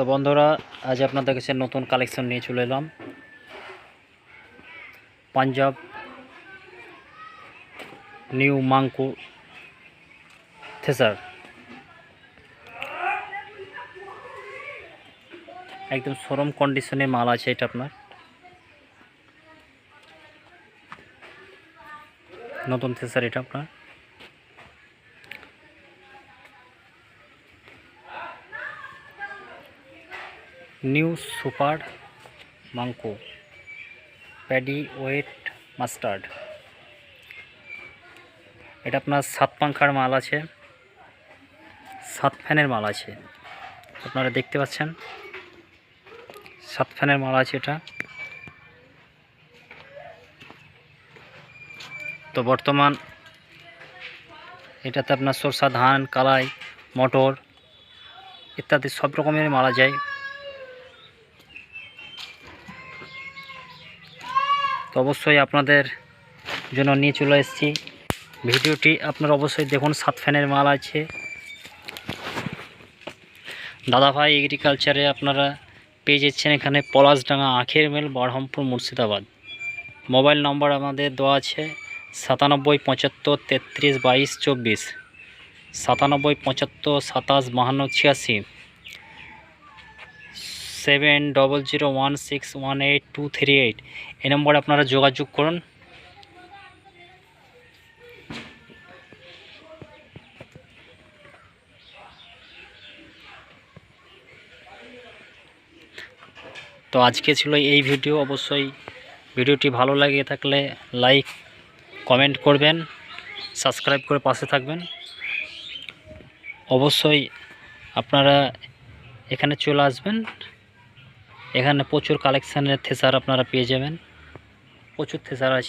তো বন্ধুরা, আজ আপনাদের কাছে নতুন কালেকশন নিয়ে চলে এলাম। পাঞ্জাব নিউ মাঙ্কু থেসার। একদম সরম কন্ডিশনে মাল আছে এটা আপনার। নতুন থেসার এটা আপনার। নিউ সুপার মাঙ্কো প্যাডি ওয়েট মাস্টার্ড। এটা আপনার সাত পাঙ্খার মাল আছে। সাত ফ্যানের মাল আছে। আপনারা দেখতে পাচ্ছেন। সাত ফ্যানের মাল আছে এটা। তো বর্তমান এটাতে আপনার সরষা, ধান, কালাই, মটর ইত্যাদি সব রকমের মালা যায় তো অবশ্যই আপনাদের জন্য নিয়ে চলে এসেছি। ভিডিওটি আপনারা অবশ্যই দেখুন, সাত ফ্যানের মাল আছে। দাদাভাই এগ্রিকালচারে আপনারা পেয়ে যাচ্ছেন এখানে পলাশডাঙ্গা আখের মেল বড়হমপুর মুর্শিদাবাদ। মোবাইল নম্বর আমাদের দেওয়া আছে সাতানব্বই পঁচাত্তর তেত্রিশ বাইশ চব্বিশ, সাতানব্বই পঁচাত্তর সাতাশ বাহান্ন ছিয়াশি। Seven double zero one six one eight two three eight এই নম্বরে আপনারা যোগাযোগ করুন। তো আজকে ছিল এই ভিডিও। অবশ্যই ভিডিওটি ভালো লাগে থাকলে লাইক, কমেন্ট করবেন, সাবস্ক্রাইব করে পাশে থাকবেন। অবশ্যই আপনারা এখানে চলে আসবেন। এখানে প্রচুর কালেকশানের থেসার আপনারা পেয়ে যাবেন। প্রচুর থেসার আছে।